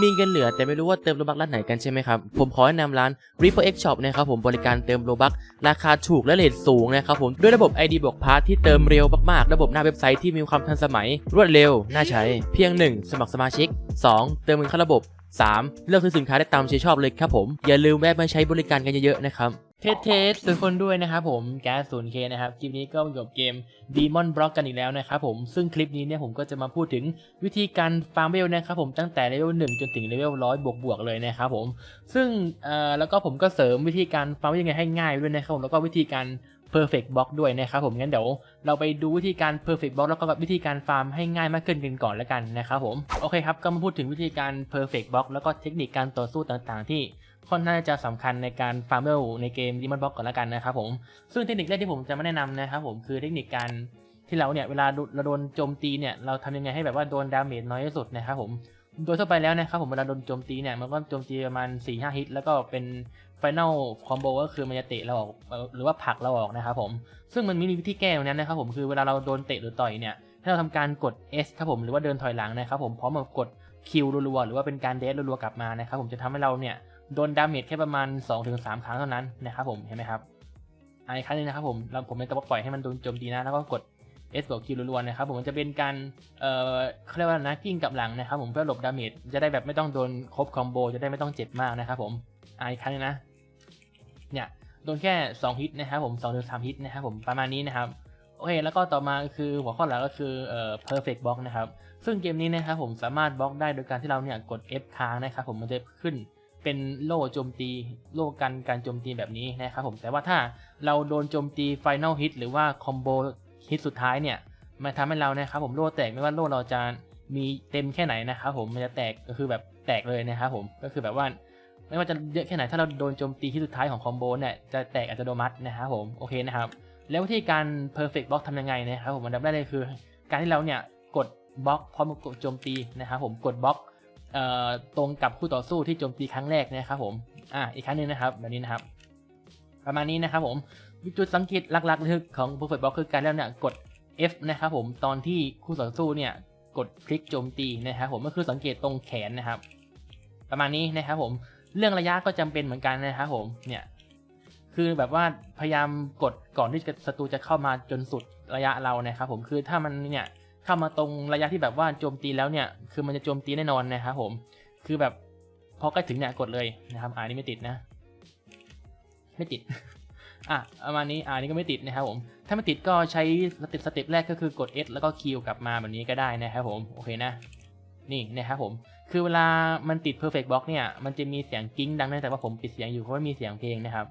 มีเงินเหลือแต่ไม่รู้ว่าเติมโลบักร้านไหนกันใช่ไหมครับ ผมขอแนะนำร้าน Reaper X Shop นะครับผมบริการเติมโลบักราคาถูกและเลทสูงนะครับผมด้วยระบบ ID บวกพาร์ทที่เติมเร็วมากๆ ระบบหน้าเว็บไซต์ที่มีความทันสมัย รวดเร็ว น่าใช้ เพียง 1 สมัครสมาชิก 2 เติมเงินเข้าระบบ 3 เลือกซื้อสินค้าได้ตามใจชอบเลยครับผม อย่าลืมแวะมาใช้บริการกันเยอะๆนะครับ เทสเทสทุกคนด้วยนะครับผมแก๊ส 0K นเคนะครับ คลิปนี้ก็อยู่กับเกม Demon Block กันอีกแล้วนะครับผม ซึ่งคลิปนี้เนี่ยผมก็จะมาพูดถึงวิธีการฟาร์มเวลนะครับผมตั้งแต่เลเวล1จนถึงเลเวล100บวกบวกๆเลยนะครับผม ซึ่งเอ่อแล้วก็ผมก็เสริมวิธีการฟาร์มยังไงให้ง่ายด้วยนะครับผมแล้วก็วิธีการ perfect block ด้วยนะครับผมงั้นเดี๋ยวเราไปดูวิธีการ perfect block แล้วก็วิธีการฟาร์มให้ง่ายมากขึ้นกันก่อนแล้วกันนะครับผมโอเคครับก็มาพูดถึงวิธีการ perfect block แล้วก็เทคนิคการต่อสู้ต่างๆ ที่ค่อนข้างจะสำคัญในการฟาร์มเวลในเกม Demon Block ก่อนแล้วกันนะครับผมซึ่งเทคนิคแรกที่ผมจะมาแนะนำนะครับผมคือเทคนิคการที่เราเนี่ยเวลาเราโดนโจมตีเนี่ยเราทำยังไงให้แบบว่าโดนดาเมจน้อยที่สุดนะครับผม โดยทั่วไปแล้วนะครับผมเวลาโดนโจมตีเนี่ยมันก็โจมตีประมาณ4ี่ห้าฮิต แล้วก็เป็นไฟแนลคอมโบก็คือมันจะเตะเราออกหรือว่าผลักเราออกนะครับผมซึ่งมันมีวิธีแก้ตรงนั้นนะครับผมคือเวลาเราโดนเตะหรือต่อยเนี่ยให้เราทำการกด S ครับผมหรือว่าเดินถอยหลังนะครับผมพร้อมกับกด Q รัวๆหรือว่าเป็นการเดสรัวๆกลับมานะครับผมจะทำให้เราเนี่ยโดนดาเมจแค่ประมาณ 2-3 ครั้งเท่านั้นนะครับผมเห็นไหมครับอันอีกครั้งหนึงนะครับผมเราผมจะปล่อยให้มันโดนโจมตีนะแล้วก็กด S บวก Q รัวๆนะครับผมมันจะเป็นการเอ่อเขาเรียกว่านะกิ้งกับหลังนะครับผมเพื่อหลบดาเมจจะได้แบบไม่ต้องโดนครบคอมโบจะได้ไม่ต้องเจ็บมากนะครับผมอะอีกครั้งนึงนะเนี่ยโดนแค่ 2 ฮิตนะครับผม2-3ถึง3ฮิตนะครับผมประมาณนี้นะครับโอเคแล้วก็ต่อมาคือหัวข้อหลักก็คือเอ่อ perfect block นะครับซึ่งเกมนี้นะครับผมสามารถบล็อกได้โดยการที่เราเนี่ยกด F ค้างนะครับผมมันจะขึ้นเป็นโล่โจมตีโล่กันการโจมตีแบบนี้นะครับผมแต่ว่าถ้าเราโดนโจมตี final hit หรือว่าคอมโบ ฮิตสุดท้ายเนี่ยมันทำให้เรานะครับผมโล่แตกไม่ว่าโล่เราจะมีเต็มแค่ไหนนะครับผมมันจะแตกก็คือแบบแตกเลยนะครับผมก็คือแบบว่าไม่ว่าจะเยอะแค่ไหนถ้าเราโดนโจมตีที่สุดท้ายของคอมโบเนี่ยจะแตกอัตโนมัตินะครับผมโอเคนะครับแล้ววิธีการ perfect block ทำยังไงนะครับผมอันดับแรกเลยคือ การที่เราเนี่ยกดบล็อกพร้อมกับกดโจมตีนะครับผมกดบล็อกตรงกับคู่ต่อสู้ที่โจมตีครั้งแรกนะครับผมอ่าอีกครั้งหนึงนะครับแบบนี้นะครับ ประมาณนี้นะครับผม จุดสังเกตหลักๆของ perfect block คือการที่เราเนี่ยกด F นะครับผมตอนที่คู่ต่อสู้เนี่ยกดคลิกโจมตีนะครับผมก็คือสังเกตตรงแขนนะครับ ประมาณนี้นะครับผมเรื่องระยะก็จำเป็นเหมือนกันนะครับผมเนี่ยคือแบบว่าพยายามกดก่อนที่ศัตรูจะเข้ามาจนสุดระยะเรานะครับผมคือถ้ามันเนี่ยเข้ามาตรงระยะที่แบบว่าโจมตีแล้วเนี่ยคือมันจะโจมตีแน่นอนนะครับผมคือแบบพอใกล้ถึงเนี่ยกดเลยนะครับอ่านี่ไม่ติดนะ ไม่ติด อะประมาณนี้อ่านี่ก็ไม่ติดนะครับผมถ้าไม่ติดก็ใช้สเต็ปสเต็ปแรกก็คือกด S แล้วก็ Q กลับมาแบบนี้ก็ได้นะครับผมโอเคนะนี่นะครับผมคือเวลามันติด perfect block เนี่ยมันจะมีเสียงกิ้งดังนะแต่ว่าผมปิดเสียงอยู่เพราะว่ามีเสียงเพลงนะครับ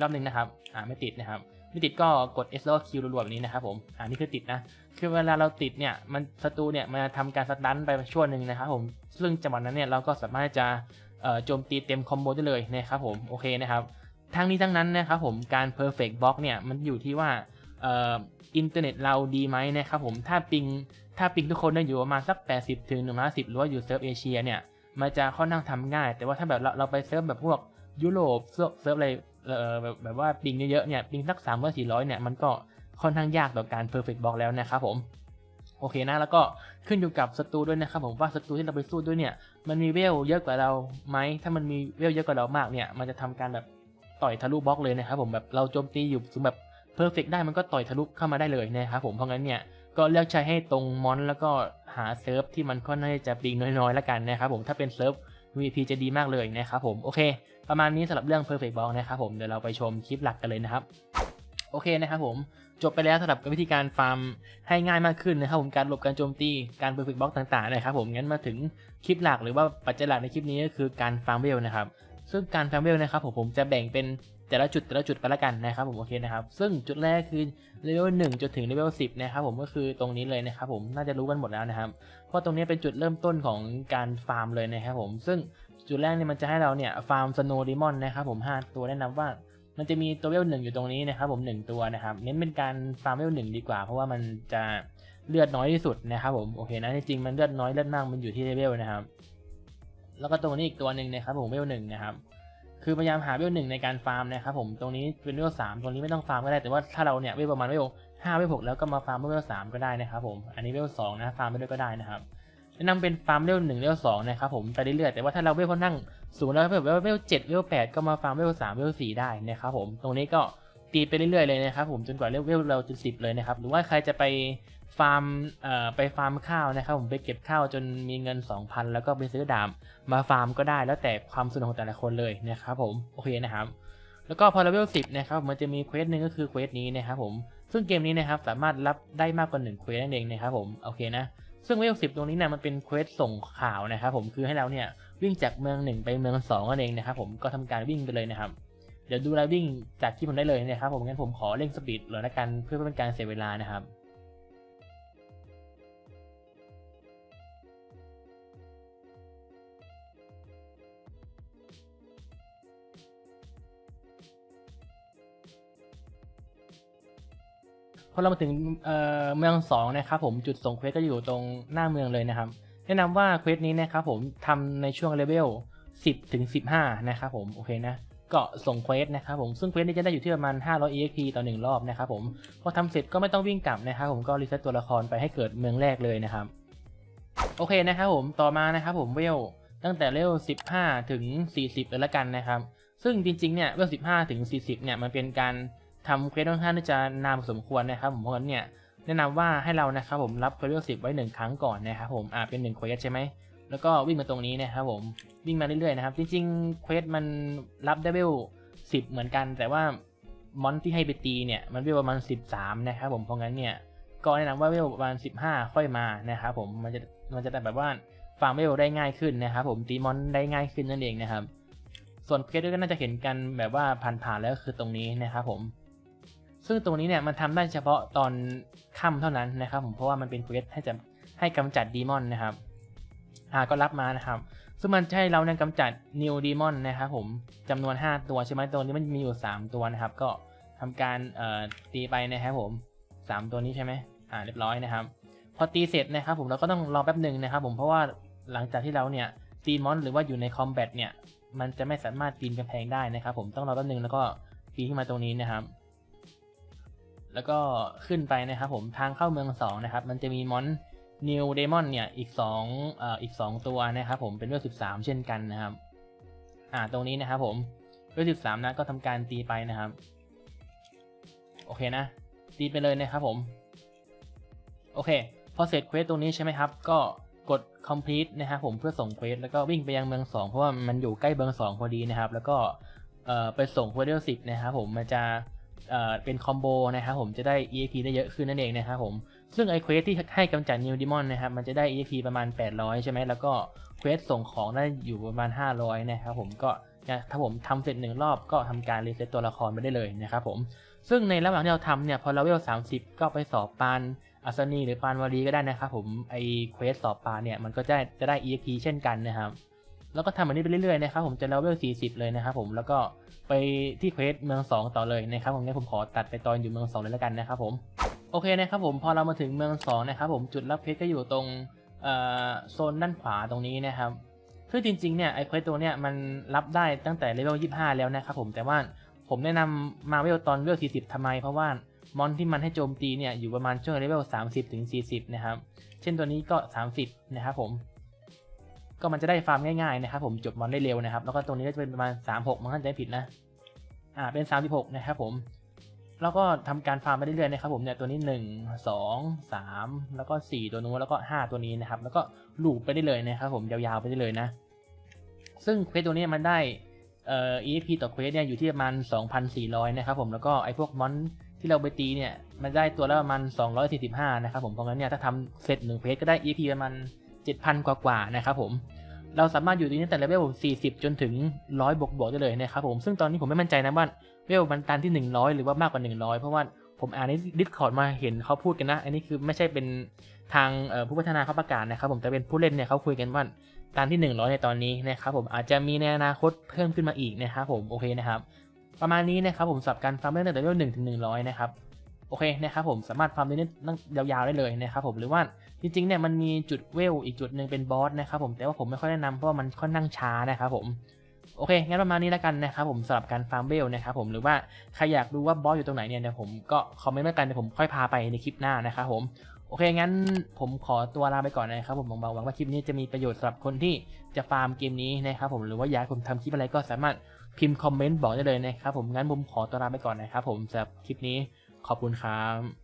รอบหนึ่งนะครับอ่าไม่ติดนะครับไม่ติดก็กด S แล้วก็ Q รัวๆแบบนี้นะครับผมอ่านี่คือติดนะคือเวลาเราติดเนี่ยมันศัตรูเนี่ยมันจะทำการสตันไปช่วงหนึ่งนะครับผมซึ่งจังหวะนั้นเนี่ยเราก็สามารถจะโจมตีเต็มคอมโบได้เลยนะครับผมโอเคนะครับ ทั้งนี้ทั้งนั้นนะครับผมการ perfect block เนี่ยมันอยู่ที่ว่าอินเทอร์เน็ตเราดีไหมนะครับผมถ้าปิงถ้าปิงทุกคนได้อยู่ประมาณสัก 80ถึง150หรือว่าอยู่เซิร์ฟเอเชียเนี่ยมันจะค่อนข้างทำง่าย แต่ว่าถ้าแบบเราเราไปเซิร์ฟแบบพวกยุโรปเซิร์ฟอะไรเออแบบแบบว่าปิงเยอะๆเนี่ยปิงสัก300 400เนี่ยมันก็ค่อนข้างยากต่อการ perfect block แล้วนะครับผมโอเคนะแล้วก็ขึ้นอยู่กับศัตรูด้วยนะครับผมว่าศัตรูที่เราไปสู้ด้วยเนี่ยมันมีเวลเยอะกว่าเราไหมถ้ามันมีเวลเยอะกว่าเรามากเนี่ยมันจะทำการแบบ ต่อยทะลุบล็อกเลยนะครับผมแบบเราโจมตีอยู่ถึงแบบเพอร์เฟกได้มันก็ต่อยทะลุเข้ามาได้เลยนะครับผมเพราะงั้นเนี่ยก็เลือกใช้ให้ตรงมอนแล้วก็หาเซิร์ฟที่มันค่อนข้างจะปิงน้อยๆแล้วกันนะครับผมถ้าเป็นเซิร์ฟ VP จะดีมากเลยนะครับผมโอเค ประมาณนี้สำหรับเรื่อง Perfect Block นะครับผมเดี๋ยวเราไปชมคลิปหลักกันเลยนะครับโอเคนะครับผมจบไปแล้วสำหรับวิธีการฟาร์มให้ง่ายมากขึ้นนะครับผมการหลบการโจมตีการ Perfect Block ต่างๆนะครับผมงั้นมาถึงคลิปหลักหรือว่าปัจจัยหลักในคลิปนี้ก็คือการฟาร์มเวลนะครับ ซึ่งการฟาร์มเวลนะครับผมผมจะแบ่งเป็นแต่ละจุดแต่ละจุดไปละกันนะครับผมโอเคนะครับซึ่งจุดแรกคือเลเวลหนึ่งจนถึงเลเวลสิบนะครับผมก็คือตรงนี้เลยนะครับผมน่าจะรู้กันหมดแล้วนะครับเพราะตรงนี้เป็นจุดเริ่มต้นของการฟาร์มเลยนะครับผมซึ่งจุดแรกเนี่ยมันจะให้เราเนี่ยฟาร์มสโนว์ดิมอนนะครับผมห้าตัวแนะนำว่ามันจะมีตัวเวลหนึ่งอยู่ตรงนี้นะครับผมหนึ่งตัวนะครับเน้นเป็นการฟาร์มเวลหนึ่งดีกว่า เพราะว่ามันจะเลือดน้อยที่สุดนะครับผมโอเคนะจริงๆมันเลือดน้อยเลือดมากมันอยู่ที่เลเวลนะครับ แล้วก็ตรงนี้อีกตัวหนึ่งนะครับผมเวลหนึ่งนะครับคือพยายามหาเวลหนึ่งในการฟาร์มนะครับผมตรงนี้เป็นเวลสามตรงนี้ไม่ต้องฟาร์มก็ได้แต่ว่าถ้าเราเนี่ยเวลประมาณเวลห้าเวลหกแล้วก็มาฟาร์มเวลสามก็ได้นะครับผมอันนี้เวลสองนะฟาร์มไปด้วยก็ได้นะครับแนะนำเป็นฟาร์มเลเวลหนึ่งเลเวลสองนะครับผมไปเรื่อยๆแต่ว่าถ้าเราเวลค่อนข้างสูงแล้วแบบเลเวลเจ็ดเลเวลแปดก็มาฟาร์มเลเวลสามเลเวลสี่ได้นะครับผมตรงนี้ก็ ตีไปเรื่อยๆเลยนะครับผมจนกว่าเลเวลเราจะสิบเลยนะครับหรือว่าใครจะไปฟาร์มเอ่อไปฟาร์มข้าวนะครับผมไปเก็บข้าวจนมีเงิน 2,000 แล้วก็ไปซื้อดามมาฟาร์มก็ได้แล้วแต่ความสนุกของแต่ละคนเลยนะครับผมโอเคนะครับแล้วก็พอเลเวล10นะครับมันจะมีเควสหนึ่งก็คือเควสนี้นะครับผมซึ่งเกมนี้นะครับสามารถรับได้มากกว่า1เควสนั่นเองนะครับผมโอเคนะซึ่งเลเวล10 ตรงนี้นี่ยมันเป็นเควสส่งข่าวนะครับผมคือให้เราเนี่ยวิ่งจากเมืองหนึ่งไปเมืองสองนั่นเองนะครับผมก็ทำการวิ่งไปเลยนะครับ เดี๋ยวดูรายวิ่งจากที่ผมได้เลยนะครับผมงั้นผมขอเร่งสปีดเลยละกันเพื่อเป็นการเสียเวลานะครับพอเรามาถึงเมืองสองนะครับผมจุดส่งเควสก็อยู่ตรงหน้าเมืองเลยนะครับ แนะนำว่าเควสนี้นะครับผมทำในช่วงเลเวล10ถึง15 นะครับผมโอเคนะ ก็ส่งเควสนะครับผมซึ่งเควสนี้จะได้อยู่ที่ประมาณ 500 EXP ต่อ 1 รอบนะครับผมพอทำเสร็จก็ไม่ต้องวิ่งกลับนะครับผมก็รีเซ็ตตัวละครไปให้เกิดเมืองแรกเลยนะครับ โอเคนะครับผมต่อมานะครับผมเวลตั้งแต่เลเวล15 ถึง 40เลยละกันนะครับ ซึ่งจริงๆเนี่ยเวล15 ถึง 40 เนี่ยมันเป็นการทำเควสค่อนข้างที่จะนานพอสมควรนะครับผมเพราะฉะนั้นเนี่ยแนะนำว่าให้เรานะครับผมรับเควสเลเวล10 ไว้ 1 ครั้งก่อนนะครับผมอ่าเป็น1เควสใช่ไหม แล้วก็วิ่งมาตรงนี้นะครับผมวิ่งมาเรื่อยๆนะครับ จริงๆเควสมันรับได้เวล10เหมือนกัน แต่ว่ามอนที่ให้ไปตีเนี่ยมันเวลประมาณ13นะครับผมเพราะงั้นเนี่ยก็แนะนำว่าเวลประมาณ15ค่อยมานะครับผมมันจะมันจะแบบว่าฟาร์มเวลได้ง่ายขึ้นนะครับผมตีมอนได้ง่ายขึ้นนั่นเองนะครับ ส่วนเควสก็น่าจะเห็นกันแบบว่าผ่านๆแล้วคือตรงนี้นะครับผมซึ่งตรงนี้เนี่ยมันทำได้เฉพาะตอนค่ำเท่านั้นนะครับผมเพราะว่ามันเป็นเควสให้จะให้กำจัดดีมอนนะครับ อ่าก็รับมานะครับ ซึ่งมันจะให้เราเนี่ยกำจัดนิวดีมอนนะครับผมจำนวน 5 ตัวใช่ไหมตัวนี้มันมีอยู่ 3 ตัวนะครับ ก็ทำการเอ่อตีไปนะครับผม 3 ตัวนี้ใช่ไหมอ่าเรียบร้อยนะครับ พอตีเสร็จนะครับผมเราก็ต้องรอแป๊บหนึ่งนะครับผมเพราะว่าหลังจากที่เราเนี่ยตีมอนหรือว่าอยู่ในคอมแบทเนี่ยมันจะไม่สามารถปีนกำแพงได้นะครับผมต้องรอแป๊บหนึ่งแล้วก็ปีนขึ้นมาตรงนี้นะครับ แล้วก็ขึ้นไปนะครับผมทางเข้าเมืองสองนะครับมันจะมีมอน นิวเดมอนเนี่ยอีกสองอีกสองตัวนะครับผมเป็นเวลสิบสามเช่นกันนะครับ อ่าตรงนี้นะครับผมเวลสิบสามนะก็ทำการตีไปนะครับ โอเคนะ ตีไปเลยนะครับผม โอเค พอเสร็จเควสตรงนี้ใช่ไหมครับ ก็กด complete นะครับผมเพื่อส่งเควสแล้วก็วิ่งไปยังเมือง 2 เพราะว่ามันอยู่ใกล้เมือง 2 พอดีนะครับ แล้วก็เออไปส่งเควสเลเวล10นะครับผมมันจะเออเป็นคอมโบนะครับผมจะได้ EXP ได้เยอะขึ้นนั่นเองนะครับผม ซึ่งไอเควสที่ให้กำจัด New Demon นะครับ มันจะได้ EXP ประมาณ 800 ใช่ไหม แล้วก็เควสส่งของได้อยู่ประมาณ 500 นะครับผม ก็ถ้าผมทำเสร็จหนึ่งรอบก็ทำการรีเซ็ตตัวละครไปได้เลยนะครับผม ซึ่งในระหว่างที่เราทำเนี่ย พอเราเวล 30 ก็ไปสอบปานอัศนีหรือปานวารีก็ได้นะครับผม ไอเควสสอบปานเนี่ย มันก็จะจะได้ EXP เช่นกันนะครับแล้วก็ทำแบบนี้ไปเรื่อยๆนะครับผมจะเลเวล 40 เลยนะครับผมแล้วก็ไปที่เควสเมือง 2 ต่อเลยนะครับผมงั้นผมขอตัดไปตอนอยู่เมือง 2 เลยแล้วกันนะครับผม โอเคนะครับผมพอเรามาถึงเมือง2นะครับผมจุดรับเควสก็อยู่ตรงโซนด้านขวาตรงนี้นะครับคือจริงๆเนี่ยไอเควสตัวเนี่ยมันรับได้ตั้งแต่เลเวล25 แล้วนะครับผมแต่ว่าผมแนะนำมาเวลตอนเลเวล40ทำไม เพราะว่ามอนที่มันให้โจมตีเนี่ยอยู่ประมาณช่วงเลเวล30ถึง40 นะครับ เช่นตัวนี้ก็ 30 นะครับผม ก็มันจะได้ฟาร์มง่ายๆนะครับผมจบมอนได้เร็วนะครับ แล้วก็ตรงนี้ก็จะเป็นประมาณ 36 มันก็จะไม่ผิดนะ อ่าเป็น 36 นะครับผม แล้วก็ทำการฟาร์มไปเรื่อยๆนะครับผมเนี่ยตัวนี้ 1 2 3 แล้วก็ 4 ตัวนู้นแล้วก็ 5 ตัวนี้นะครับ แล้วก็ลูปไปได้เลยนะครับผมยาวๆไปได้เลยนะ ซึ่งเควสตัวนี้มันได้เอ่อ EXP ต่อเควสเนี่ยอยู่ที่ประมาณ 2,400 นะครับผมแล้วก็ไอ้พวกมอนที่เราไปตีเนี่ยมันได้ตัวละประมาณ 245 นะครับผมเพราะงั้นเนี่ยถ้าทำเสร็จ1เควสก็ได้ EXP ประมาณ 7,000 กว่าๆนะครับผมเราสามารถอยู่ตรงนี้ตั้งแต่เลเวล40 จนถึง 100 บวกบวกๆได้เลยนะครับผมซึ่งตอนนี้ผมไม่มั่นใจนะว่า เวลมันตันที่ 100 หรือว่ามากกว่า 100 เพราะว่าผมอ่านในดิสคอร์ดมาเห็นเขาพูดกันนะ อันนี้คือไม่ใช่เป็นทางผู้พัฒนาเขาประกาศนะครับ ผมแต่เป็นผู้เล่นเนี่ยเขาคุยกันว่าตันที่ 100 ในตอนนี้นะครับผมอาจจะมีในอนาคตเพิ่มขึ้นมาอีกนะครับผมโอเคนะครับประมาณนี้นะครับผมสับการฟาร์มเล่นตั้งแต่เลเวล1ถึง100นะครับโอเคนะครับผมสามารถฟาร์มได้นั่งยาวๆได้เลยนะครับผมหรือว่าจริงๆเนี่ยมันมีจุดเวลอีกจุดหนึ่งเป็นบอสนะครับผมแต่ว่าผมไม่ค่อยแนะนำเพราะว่ามันค่อนข้างช้านะครับผม โอเค งั้นประมาณนี้แล้วกันนะครับผมสำหรับการฟาร์มเวลนะครับผมหรือว่าใครอยากรู้ว่าบอสอยู่ตรงไหนเนี่ยเดี๋ยวผมก็คอมเมนต์มากันเดี๋ยวผมค่อยพาไปในคลิปหน้านะครับผมโอเค งั้นผมขอตัวลาไปก่อนนะครับผมหวังหวังว่าคลิปนี้จะมีประโยชน์สำหรับคนที่จะฟาร์มเกมนี้นะครับผมหรือว่าอยากผมทำคลิปอะไรก็สามารถพิมพ์คอมเมนต์บอกได้เลยนะครับผมงั้นผมขอตัวลาไปก่อนนะครับผมสำหรับคลิปนี้ขอบคุณครับ